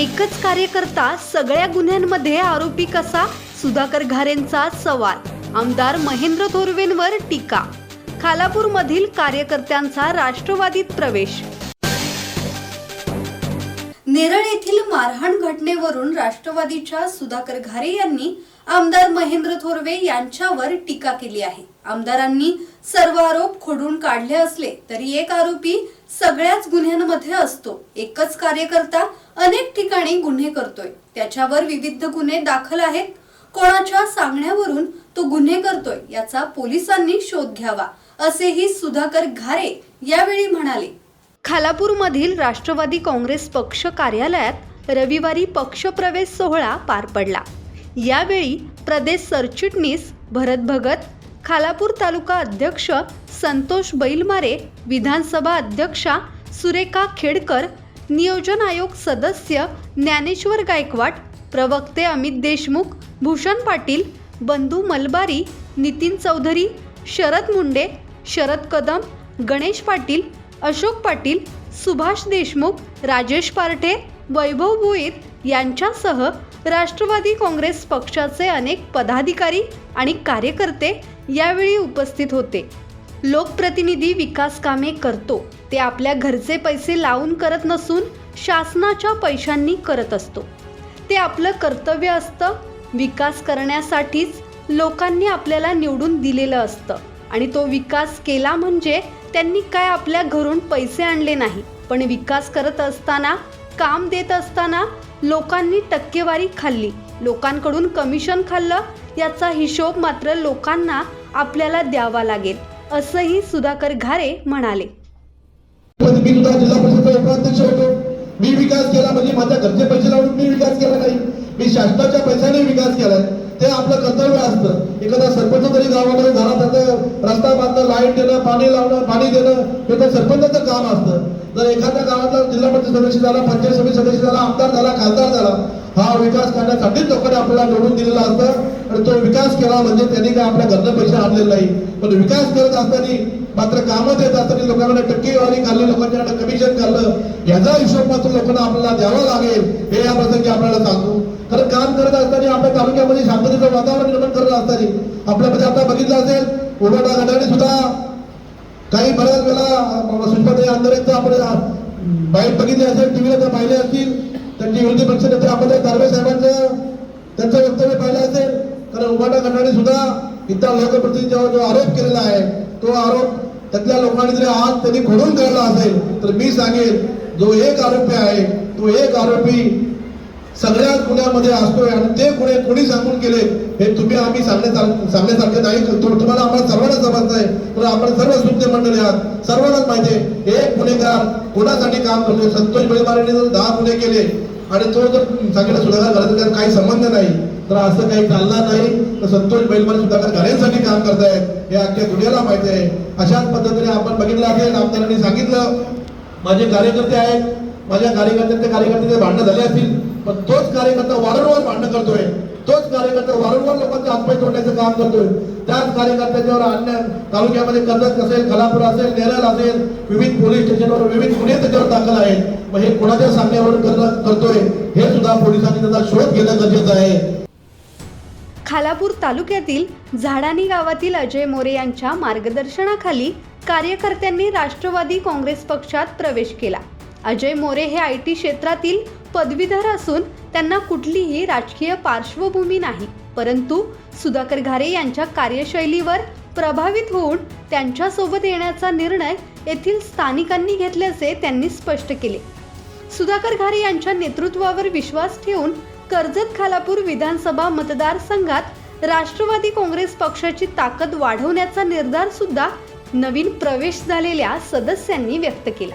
एकच कार्यकर्ता सगळ्या गुन्ह्यांमध्ये आरोपी कसा? सुधाकर घारेंचा सवाल. आमदार महेंद्र थोरवेंवर टीका. खालापूरमधील कार्यकर्त्यांचा राष्ट्रवादीत प्रवेश. नेरळ येथील मारहाण घटनेवरून राष्ट्रवादीच्या सुधाकर घारे यांनी आमदार महेंद्र थोरवे यांच्यावर टीका केली आहे. आमदारांनी सर्व आरोप खोडून काढले असले तरी एक आरोपी सगळ्याच गुन्ह्यांमध्ये असतो. एकच कार्यकर्ता अनेक ठिकाणी गुन्हे करतोय. त्याच्यावर विविध गुन्हे दाखल आहेत. कोणाच्या सांगण्यावरून तो गुन्हे करतोय याचा पोलिसांनी शोध घ्यावा असेही सुधाकर घारे यावेळी म्हणाले. खालापूरमधील राष्ट्रवादी काँग्रेस पक्ष कार्यालयात रविवारी पक्षप्रवेश सोहळा पार पडला. यावेळी प्रदेश सरचिटणीस भरत भगत खालापूर तालुका अध्यक्ष संतोष बैलमारे विधानसभा अध्यक्षा सुरेखा खेडकर नियोजन आयोग सदस्य ज्ञानेश्वर गायकवाड प्रवक्ते अमित देशमुख भूषण पाटील बंधू मलबारी नितीन चौधरी शरद मुंडे शरद कदम गणेश पाटील अशोक पाटील सुभाष देशमुख राजेश पारठे वैभव भुईत यांच्यासह राष्ट्रवादी काँग्रेस पक्षाचे अनेक पदाधिकारी आणि कार्यकर्ते यावेळी उपस्थित होते. लोकप्रतिनिधी विकास कामे करतो. ते आपल्या घरचे पैसे लावून करत नसून शासनाच्या पैशांनी करत असतो. ते आपलं कर्तव्य असतं. विकास करण्यासाठीच लोकांनी आपल्याला निवडून दिलेलं असतं. आणि तो विकास केला म्हणजे त्यांनी काय आपल्या घरून पैसे आणले नाही पण विकास करत असताना काम देत असताना लोकांनी टक्केवारी खाल्ली. लोकांकडून कमिशन खाल्लं याचा हिशोब मात्र लोकांना आपल्याला द्यावा लागेल असंही सुधाकर घारे म्हणाले. मी सुद्धा जिल्हा परिषदचा उपाध्यक्ष होतो. मी विकास केला म्हणजे माझ्या घरचे पैसे लावून मी विकास केला नाही. मी शासनाच्या पैशाने विकास केलाय. ते आपलं कर्तव्य असतं. गावामध्ये झाला तर रस्ता बांधणं लाइट देणं पाणी लावणं पाणी देणं हे तर सरपंचाचं काम असतं. जर एखाद्या गावातला जिल्हा परिषद सदस्य झाला पंचायत समिती सदस्य झाला आमदार झाला खासदार झाला हा विकास करण्यासाठीच लोकांनी आपल्याला निवडून दिलेला असतं. आणि तो विकास केला म्हणजे त्यांनी काय आपल्या घरनं पैसे आणलेला नाही. पण विकास करत असताना मात्र कामं देत असताना लोकांकडे टक्केवारी खाल्ली लोकांच्याकडे कमिशन खाल्लं याचा हिशोब मात्र लोकांना आपल्याला द्यावा लागेल हे या प्रसंगी आपल्याला सांगू. खरं काम करत असताना आपल्या तालुक्यामध्ये शांततेचं वातावरण निर्माण करत असताना. आपल्यामध्ये आता बघितलं असेल उभाटा गटाने सुद्धा काही बऱ्याच वेळा सुषमाताई आंदोलनचं आपण बाहेर बघितले असेल टीव्हीला तर पाहिले असतील. तर विरोधी पक्ष नेते आपण दानवे साहेबांचं त्यांचं वक्तव्य पाहिलं असेल कारण उभाटा गटाने सुद्धा इतर लोकप्रतिनिधींच्यावर जो आरोप केलेला आहे तो आरोप त्यातल्या लोकांनी जरी आज त्यांनी खोडून काढला असेल तर मी सांगेन जो एक आरोपी आहे तो एक आरोपी सगळ्याच गुन्ह्यामध्ये असतोय आणि ते गुन्हे कोणी सांगून गेले हे तुम्ही आम्ही सांगण्यासारखे सांगण्यासारखे नाही तुम्हाला आम्हाला सर्वांना समजत आहे. तर आपण सर्व सुज्ञ मंडळी आहात सर्वांनाच माहिती आहे एक गुन्हेगार कोणासाठी काम करतोय? संतोष बैलमारेने जर दहा गुन्हे केले आणि तो जर सांगितलं सुधाकर घराचा काही संबंध नाही तर असं काही चालणार नाही. तर संतोष बैलमारे सुधाकर घरांसाठी काम करतायत. हे अख्ख्या दुनियाला माहिती आहे. अशाच पद्धतीने आपण बघितलं असेल आमदारांनी सांगितलं माझे कार्यकर्ते आहेत माझ्या कार्यकर्त्यांचे कार्यकर्ते भांडणं झाले असतील पण तोच कार्यकर्ता वारंवार भांडणं करतोय. तोच कार्यकर्ता वारंवार लोकांचे हातपाय तोडण्याचं काम करतोय. त्याच कार्यकर्त्यांच्यावर अन्य तालुक्यामध्ये कर्जत असेल खलापूर असेल नेरळ असेल विविध पोलीस स्टेशनवर विविध गुन्हे त्याच्यावर दाखल आहेत. मग हे कोणाच्या सांगण्यावरून करतोय हे सुद्धा पोलिसांनी त्याचा शोध घेणं गरजेचं आहे. खालापूर तालुक्यातील झाडानी गावातील अजय मोरे यांच्या मार्गदर्शनाखाली कार्यकर्त्यांनी राष्ट्रवादी काँग्रेस पक्षात प्रवेश केला. अजय मोरे हे आय टी क्षेत्रातील पदवीधर असून त्यांना कुठलीही राजकीय पार्श्वभूमी नाही. परंतु सुधाकर घारे यांच्या कार्यशैलीवर प्रभावित होऊन त्यांच्यासोबत येण्याचा निर्णय येथील स्थानिकांनी घेतल्याचे त्यांनी स्पष्ट केले. सुधाकर घारे यांच्या नेतृत्वावर विश्वास ठेवून कर्जत खालापूर विधानसभा मतदारसंघात राष्ट्रवादी काँग्रेस पक्षाची ताकद वाढवण्याचा निर्धार सुद्धा नवीन प्रवेश झालेल्या सदस्यांनी व्यक्त केला.